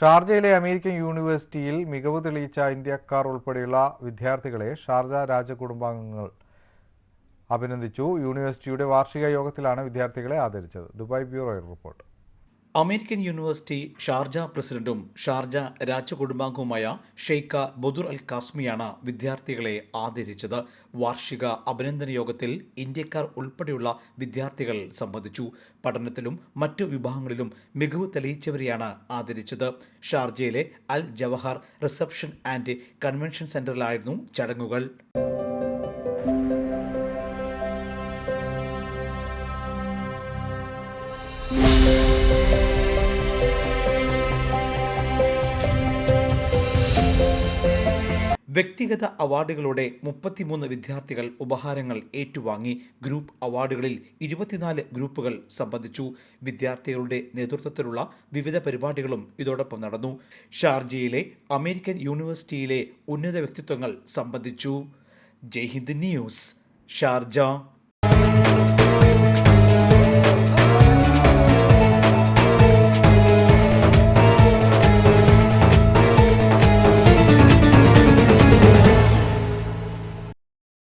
ഷാർജയിലെ അമേരിക്കൻ യൂണിവേഴ്സിറ്റിയിൽ മികവ് തെളിയിച്ച ഇന്ത്യക്കാർ ഉൾപ്പെടെയുള്ള വിദ്യാർത്ഥികളെ ഷാർജ രാജകുടുംബാംഗങ്ങൾ അഭിനന്ദിച്ചു. യൂണിവേഴ്സിറ്റിയുടെ വാർഷിക യോഗത്തിലാണ് വിദ്യാർത്ഥികളെ ആദരിച്ചത്. Dubai bureau report. American university Sharjah പ്രസിഡന്റും ഷാർജ രാജകുടുംബാംഗവുമായ ഷെയ്ഖ ബുദുർ അൽ കാസ്മിയാണ് വിദ്യാർത്ഥികളെ ആദരിച്ചത്. വാർഷിക അഭിനന്ദന യോഗത്തിൽ ഇന്ത്യക്കാർ ഉൾപ്പെടെയുള്ള വിദ്യാർത്ഥികൾ സംബന്ധിച്ചു പഠനത്തിലും മറ്റു വിഭാഗങ്ങളിലും മികവ് തെളിയിച്ചവരെയാണ് ആദരിച്ചത്. ഷാർജയിലെ Al Jawaher reception and convention സെന്ററിലായിരുന്നു ചടങ്ങുകൾ. വ്യക്തിഗത അവാർഡുകളോടെ മുപ്പത്തിമൂന്ന് വിദ്യാർത്ഥികൾ ഉപഹാരങ്ങൾ ഏറ്റുവാങ്ങി ഗ്രൂപ്പ് അവാർഡുകളിൽ ഇരുപത്തിനാല് ഗ്രൂപ്പുകൾ സംബന്ധിച്ചു. വിദ്യാർത്ഥികളുടെ നേതൃത്വത്തിലുള്ള വിവിധ പരിപാടികളും ഇതോടൊപ്പം നടന്നു. ഷാർജയിലെ അമേരിക്കൻ യൂണിവേഴ്സിറ്റിയിലെ ഉന്നത വ്യക്തിത്വങ്ങൾ സംബന്ധിച്ചു. Jaihind news Sharjah.